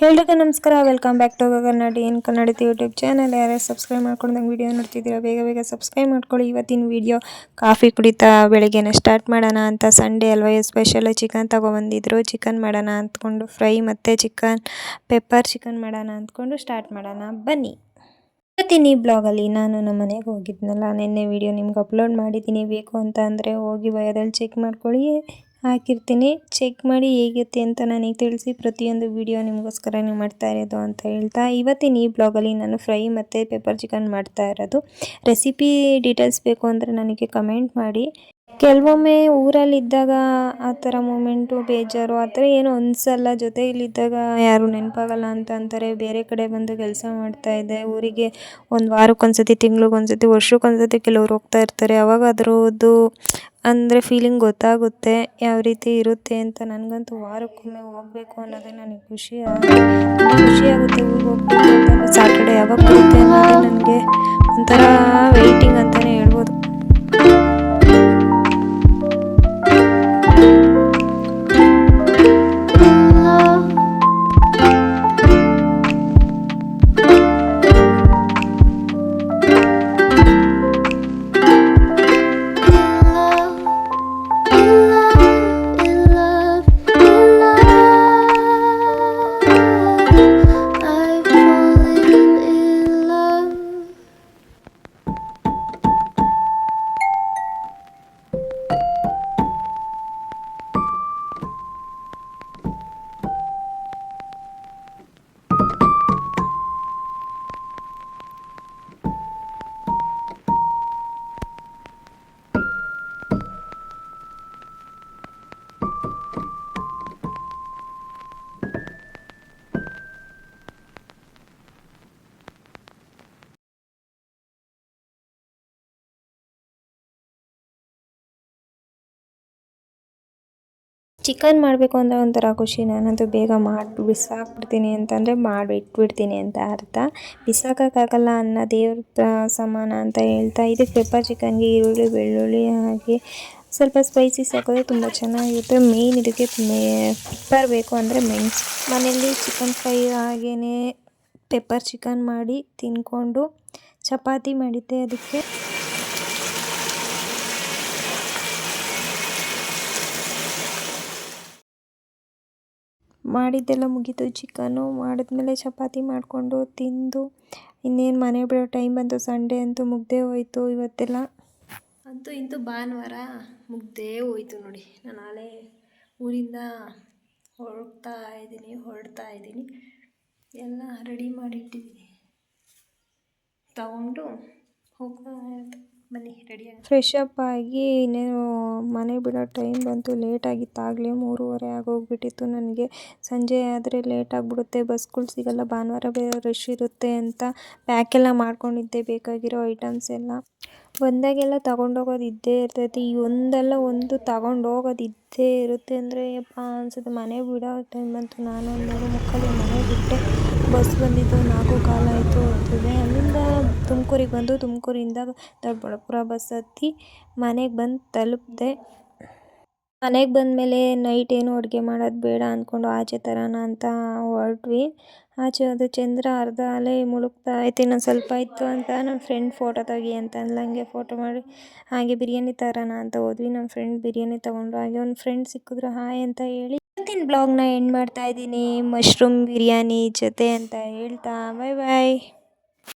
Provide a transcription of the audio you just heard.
ಸೇಗೆ ನಮಸ್ಕಾರ, welcome back to Kannada ಏನು Kannada YouTube channel. ಯಾರು ಸಬ್ಸ್ಕ್ರೈಬ್ ಮಾಡ್ಕೊಂಡಂಗೆ ವೀಡಿಯೋ ನೋಡ್ತಿದ್ದೀರಾ, ಬೇಗ ಬೇಗ ಸಬ್ಸ್ಕ್ರೈಬ್ ಮಾಡ್ಕೊಳ್ಳಿ. ಇವತ್ತಿನ ವೀಡಿಯೋ ಕಾಫಿ ಕುಡಿತಾ ಬೆಳಗ್ಗೆನೇ ಸ್ಟಾರ್ಟ್ ಮಾಡೋಣ ಅಂತ ಸಂಡೇ ಅಲ್ವಾ ಎಸ್ಪೆಷಲ್ ಚಿಕನ್ ತೊಗೊಬಂದಿದ್ರು. ಚಿಕನ್ ಮಾಡೋಣ ಅಂದ್ಕೊಂಡು ಫ್ರೈ ಮತ್ತು ಚಿಕನ್, ಪೆಪ್ಪರ್ ಚಿಕನ್ ಮಾಡೋಣ ಅಂದ್ಕೊಂಡು ಸ್ಟಾರ್ಟ್ ಮಾಡೋಣ. ಬನ್ನಿ. ಇವತ್ತಿನ ಈ ಬ್ಲಾಗಲ್ಲಿ. ನಾನು ನಮ್ಮ ಮನೆಗೆ ಹೋಗಿದ್ನಲ್ಲ, ನಿನ್ನೆ ವಿಡಿಯೋ ನಿಮ್ಗೆ ಅಪ್ಲೋಡ್ ಮಾಡಿದ್ದೀನಿ. ಬೇಕು ಅಂತ ಅಂದರೆ ಹೋಗಿ ವಯದಲ್ಲಿ ಚೆಕ್ ಮಾಡ್ಕೊಳ್ಳಿ. ಹಾಕಿರ್ತೀನಿ. ಚೆಕ್ ಮಾಡಿ ಹೇಗಿರುತ್ತೆ ಅಂತ ನನಗೆ ತಿಳಿಸಿ. ಪ್ರತಿಯೊಂದು ವಿಡಿಯೋ ನೀವು ಮಾಡ್ತಾ ಇರೋದು ಅಂತ ಹೇಳ್ತಾ, ಇವತ್ತಿನ ಈ ಬ್ಲಾಗಲ್ಲಿ ನಾನು ಫ್ರೈ ಮತ್ತು ಪೆಪ್ಪರ್ ಚಿಕನ್ ಮಾಡ್ತಾ ಇರೋದು. ರೆಸಿಪಿ ಡೀಟೇಲ್ಸ್ ಬೇಕು ಅಂದರೆ ನನಗೆ ಕಮೆಂಟ್ ಮಾಡಿ. ಕೆಲವೊಮ್ಮೆ ಊರಲ್ಲಿದ್ದಾಗ ಆ ಥರ ಮೂಮೆಂಟು, ಬೇಜಾರು, ಆ ಥರ ಏನು ಅನಿಸಲ್ಲ ಜೊತೆಯಲ್ಲಿದ್ದಾಗ ಯಾರು ನೆನಪಾಗಲ್ಲ ಅಂತ ಅಂತಾರೆ. ಬೇರೆ ಕಡೆ ಬಂದು ಕೆಲಸ ಮಾಡ್ತಾಯಿದ್ದೆ ಊರಿಗೆ ಒಂದು ವಾರಕ್ಕೊಂದ್ಸತಿ, ತಿಂಗ್ಳಿಗೊಂದ್ಸತಿ, ವರ್ಷಕ್ಕೊಂದ್ಸತಿ ಕೆಲವ್ರು ಹೋಗ್ತಾ ಇರ್ತಾರೆ. ಅವಾಗ ಅದರದ್ದು ಅಂದರೆ ಫೀಲಿಂಗ್ ಗೊತ್ತಾಗುತ್ತೆ. ಯಾವ ರೀತಿ ಇರುತ್ತೆ ಅಂತ ನನಗಂತೂ ವಾರಕ್ಕೊಮ್ಮೆ ಹೋಗಬೇಕು ಅನ್ನೋದೇ ನನಗೆ ಖುಷಿ ಖುಷಿ ಆಗುತ್ತೆ ಊರಿಗೆ ಹೋಗ್ಬೇಕು ಅಂತ. ಸಾಟರ್ಡೆ ಯಾವಾಗ ಬರುತ್ತೆ ಅನ್ನೋದೇ ನನಗೆ ಒಂಥರ ವೆಯ್ಟಿಂಗ್ ಅಂತಲೇ ಹೇಳ್ಬೋದು. ಚಿಕನ್ ಮಾಡಬೇಕು ಅಂದರೆ ಒಂಥರ ಖುಷಿ. ನಾನಂತೂ ಬೇಗ ಮಾಡಿ, ಬಿಸಾಕ್ಬಿಡ್ತೀನಿ ಅಂತಂದರೆ ಮಾಡಿ ಇಟ್ಬಿಡ್ತೀನಿ ಅಂತ ಅರ್ಥ. ಬಿಸಾಕೋಕ್ಕಾಗಲ್ಲ ಅನ್ನ, ದೇವ್ರ ಸಮಾನ ಅಂತ ಹೇಳ್ತಾ ಇದಕ್ಕೆ ಪೆಪ್ಪರ್ ಚಿಕನ್ಗೆ ಈರುಳ್ಳಿ, ಬೆಳ್ಳುಳ್ಳಿ ಹಾಕಿ ಸ್ವಲ್ಪ ಸ್ಪೈಸಿ ಹಾಕಿದ್ರೆ ತುಂಬ ಚೆನ್ನಾಗಿರುತ್ತೆ. ಮೇಯ್ನ್ ಇದಕ್ಕೆ ಪೆಪ್ಪರ್ ಬೇಕು ಅಂದರೆ ಮೆಣಸು. ಮನೆಯಲ್ಲಿ ಚಿಕನ್ ಫ್ರೈ ಹಾಗೆಯೇ ಪೆಪ್ಪರ್ ಚಿಕನ್ ಮಾಡಿ ತಿನ್ಕೊಂಡು ಚಪಾತಿ ಮಾಡಿದ್ದೆ ಅದಕ್ಕೆ. ಮಾಡಿದ್ದೆಲ್ಲ ಮುಗೀತು. ಚಿಕನು ಮಾಡಿದ್ಮೇಲೆ ಚಪಾತಿ ಮಾಡಿಕೊಂಡು ತಿಂದು, ಇನ್ನೇನು ಮನೆ ಬಿಡೋ ಟೈಮ್ ಬಂತು, ಸಂಡೇ ಅಂತೂ ಮುಗ್ದೇ ಹೋಯ್ತು ಇವತ್ತೆಲ್ಲ. ಅಂತೂ ಇಂತೂ ಭಾನುವಾರ ಮುಗ್ದೇ ಹೋಯ್ತು ನೋಡಿ. ನಾನು ನಾಳೆ ಊರಿಂದ ಹೊರಡ್ತಾ ಇದ್ದೀನಿ ಹೊರಡ್ತಾ ಇದ್ದೀನಿ. ಎಲ್ಲ ರೆಡಿ ಮಾಡಿಟ್ಟಿದ್ದೀನಿ. ತಗೊಂಡು ಹೋಗ್ತಾ ಫ್ರೆಶ್ ಅಪ್ ಆಗಿ. ಇನ್ನೇನು ಮನೆ ಬಿಡೋ ಟೈಮ್ ಬಂತು ಲೇಟ್ ಆಗಿತ್ತು ಆಗಲೇ ಮೂರುವರೆ ಆಗೋಗ್ಬಿಟ್ಟಿತ್ತು ನನಗೆ. ಸಂಜೆ ಆದರೆ ಲೇಟ್ ಆಗಿಬಿಡುತ್ತೆ ಬಸ್ಗಳು ಸಿಗಲ್ಲ, ಭಾನುವಾರ ಬೇರೆ ರಶ್ ಇರುತ್ತೆ ಅಂತ ಪ್ಯಾಕೆಲ್ಲ ಮಾಡ್ಕೊಂಡಿದ್ದೆ, ಬೇಕಾಗಿರೋ ಐಟಮ್ಸ್ ಎಲ್ಲ. ಬಂದಾಗೆಲ್ಲ ತೊಗೊಂಡೋಗೋದು ಇದ್ದೇ ಇರ್ತೈತಿ. ಈ ಒಂದಲ್ಲ ಒಂದು ತಗೊಂಡೋಗೋದು ಇದ್ದೇ ಇರುತ್ತೆ ಅಂದರೆ ಯಪ್ಪ ಅನ್ಸುತ್ತೆ. ಮನೆ ಬಿಡೋ ಟೈಮ್ ಬಂತು, ನಾನು ಮೂರು ಮುಕ್ಕಾಲಿಗೆ ಮನೆ ಬಿಟ್ಟೆ. ಬಸ್ ಬಂದಿದ್ದು ನಾಲ್ಕು ಕಾಲಾಯಿತು ಹೋಗ್ತದೆ. ಅಲ್ಲಿಂದ ತುಮಕೂರಿಗೆ ಬಂದು ತುಮಕೂರಿಂದ ದೊಡ್ಡಬಳ್ಳಾಪುರ ಬಸ್ ಹತ್ತಿ ಮನೆಗೆ ಬಂದು ತಲುಪಿದೆ. ಮನೆಗೆ ಬಂದಮೇಲೆ ನೈಟ್ ಏನು ಅಡುಗೆ ಮಾಡೋದು ಬೇಡ ಅಂದ್ಕೊಂಡು ಆಚೆ ತರೋಣ ಅಂತ ಹೊರಟ್ವಿ. ಆಚೆ ಅದು ಚಂದ್ರ ಅರ್ಧ ಅಲೆ ಮುಳುಗ್ತಾ ಐತೆ ಇನ್ನೊಂದು ಸ್ವಲ್ಪ ಇತ್ತು ಅಂತ ನನ್ನ ಫ್ರೆಂಡ್ ಫೋಟೋ ತೆಗಿ ಅಂತ ಹಂಗೆ ಫೋಟೋ ಮಾಡಿ, ಹಾಗೆ ಬಿರಿಯಾನಿ ತರೋಣ ಅಂತ ಹೋದ್ವಿ. ನಮ್ಮ ಫ್ರೆಂಡ್ ಬಿರಿಯಾನಿ ತೊಗೊಂಡ್ರು ಹಾಗೆ ಒಂದು ಫ್ರೆಂಡ್ ಸಿಕ್ಕಿದ್ರು, ಹಾಯ್ ಅಂತ ಹೇಳಿ ಇವತ್ತಿನ ಬ್ಲಾಗ್ನ ಎಂಡ್ ಮಾಡ್ತಾ ಇದ್ದೀನಿ. ಮಶ್ರೂಮ್ ಬಿರಿಯಾನಿ ಜೊತೆ ಅಂತ ಹೇಳ್ತಾ. ಬಾಯ್ ಬಾಯ್